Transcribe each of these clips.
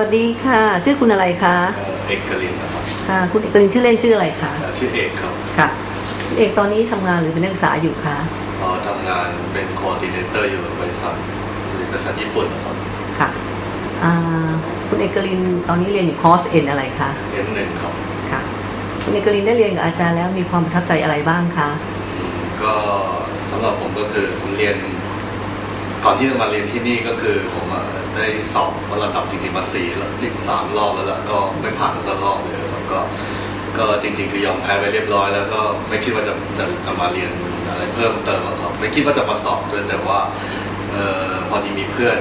วัสดีค่ะ ชื่อคุณอะไรคะเอ่อเอกลินนะครับค่ะ คุณเอกลินชื่อเล่นชื่ออะไรคะเอ่อชื่อเอกครับค่ะคุณเอกตอนนี้ทำงานหรือเป็นนักศึกษาอยู่คะเอ่อทำงานเป็นคอร์ดิเนเตอร์อยู่บริษัทบริษัทญี่ปุ่นครับค่ะอ่าคุณเอกลินตอนนี้เรียนอยู่คอร์สเอ็นอะไรคะเอ็นหนึ่งครับค่ะคุณเอกลินได้เรียนกับอาจารย์แล้วมีความประทับใจอะไรบ้างคะอืมก็สำหรับผมก็คือผมเรียน ก่อนที่จะมาเรียนที่นี่ก็คือผมได้สอบมาระดับจริงๆมาสี่แล้วสามรอบแล้วแล้วก็ไม่ผ่านสักรอบเลยครับก็ก็จริง ๆ คือยอมแพ้ไปเรียบร้อยแล้วก็ไม่คิดว่าจะจะจะมาเรียนอะไรเพิ่มเติมหรอกครับไม่คิดว่าจะมาสอบด้วยแต่ว่าเออพอดีมีเพื่อน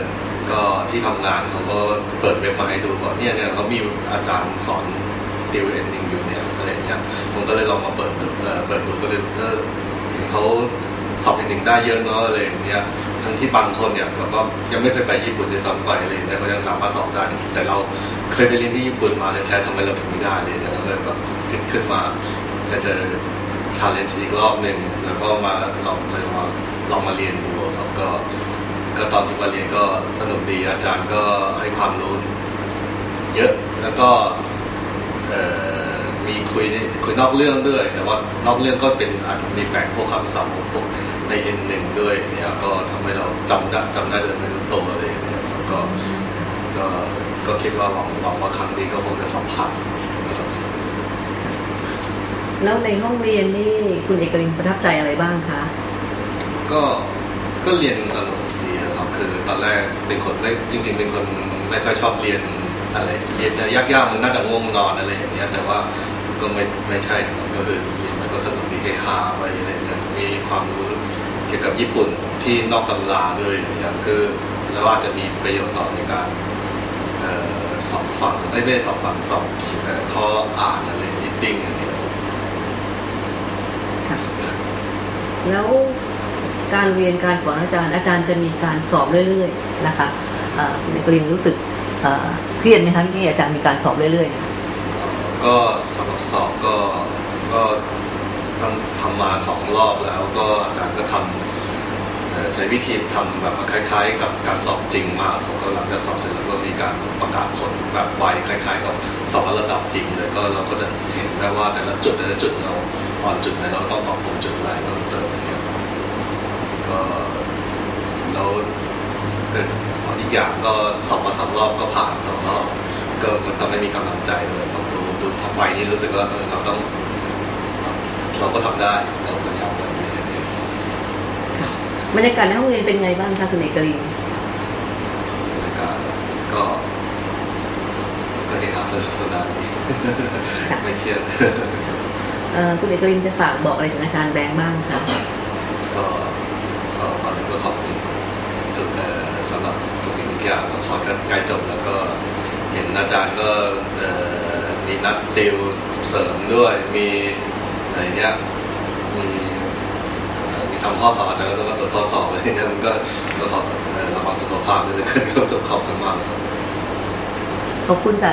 ก็ที่ทำงานเขาก็เปิดเว็บมาให้ดูว่าเนี่ยเนี่ยเขามีอาจารย์สอนติวเอนดิ้งอยู่เนี่ยอะไรเงี้ยผมก็เลยลองมาเปิดเอ่อเปิดดูก็เลยเออเขาสอบเอนดิ้งได้เยอะเนาะอะไรอย่างเงี้ย ทั้งที่บางคนเนี่ยแบบว่ายังไม่เคยไปญี่ปุ่นด้วยซ้ำไปเลยแต่เขายังสามารถสอบได้แต่เราเคยไปเรียนที่ญี่ปุ่นมาแท้ๆทำไมเราถึงไม่ได้เลยเนี่ยเราเลยแบบคิดขึ้นมาก็จะชาเลนจ์อีกรอบหนึ่งแล้วก็มาลองเลยมาลองมาเรียนดูครับก็ก็ตอนที่มาเรียนก็สนุกดีอาจารย์ก็ให้ความรู้เยอะแล้วก็เอ่อ มีคุยคุยนอกเรื่องด้วย แต่ว่านอกเรื่องก็เป็นอาจจะมีแฝงพวกคำศัพท์พวกใน N หนึ่งด้วยเนี่ยก็ทำให้เราจำได้จำได้โดยไม่รู้ตัวเลยเนี่ยครับก็ก็ก็คิดว่าหวังหวังว่าครั้งนี้ก็คงจะสัมผัสแล้วในห้องเรียนนี่คุณเอกลินประทับใจอะไรบ้างคะก็ก็เรียนสนุกดีครับคือตอนแรกเป็นคนไม่จริง ๆ เป็นคนไม่ค่อยชอบเรียนอะไรเรียนยากๆมันน่าจะง่วงนอนอะไรอย่างเงี้ยแต่ว่า ก็ไม่ไม่ใช่นะครับก็คือมันก็สนุกดีเฮฮาไปอะไรอย่างเงี้ยมีความรู้เกี่ยวกับญี่ปุ่นที่นอกตำราด้วยอย่างคือแล้วอาจจะมีประโยชน์ต่อในการออสอบฝังไม่ได้สอบฝังสอบเอ่อข้ออ่านอะไรนิดดิ้งอันนี้ค่ะแล้วการเรียนการสอนอาจารย์อาจารย์จะมีการสอบเรื่อย ๆ นะคะอ่อคุณเกลินรู้สึกเครียดไหมคะที่อาจารย์มีการสอบเรื่อยๆ ก็สำหรับสอบก็ก็ทำทำมาสองรอบแล้วก็อาจารย์ก็ทำใช้วิธีทำแบบคล้าย ๆ กับการสอบจริงมากผมก็หลังจากสอบเสร็จแล้วก็มีการประกาศผลแบบไวคล้าย ๆ กับสอบระดับจริงเลยก็เราก็จะเห็นได้ว่าแต่ละจุดแต่ละจุดเราอ่อนจุดไหนเราต้องปรับปรุงจุดไหนเพิ่มเติมเนี่ยก็แล้วเกิดอีกอย่างก็สอบมาสองรอบก็ผ่านสองรอบ ก็มันทำให้มีกำลังใจเลยพอดูดูทำไปนี่รู้สึกว่าเออเราต้อง เราก็ทำได้เราพยายามแบบนี้บรรยากาศในห้องเรียนเป็นไงบ้างคะคุณเอกลินในการก็ก็เฮฮาสนุกสนานดีไม่เครียดเอ่อคุณเอกลินจะฝากบอกอะไรถึงอาจารย์แบงค์บ้างคะก็ก็ตอนนี้ก็ขอบคุณจุดเอ่อสำหรับทุกสิ่งทุกอย่างก็ขอใกล้จบแล้วก็ เห็นอาจารย์ก็มีนัดติวเสริมด้วยมีอะไรเนี้ยมีมีทำข้อสอบอาจารย์ก็ต้องมาตรวจข้อสอบอะไรเนี้ยมันก็ก็ขอระวังสุขภาพด้วยกันก็ขอบคุณมากขอบคุณค่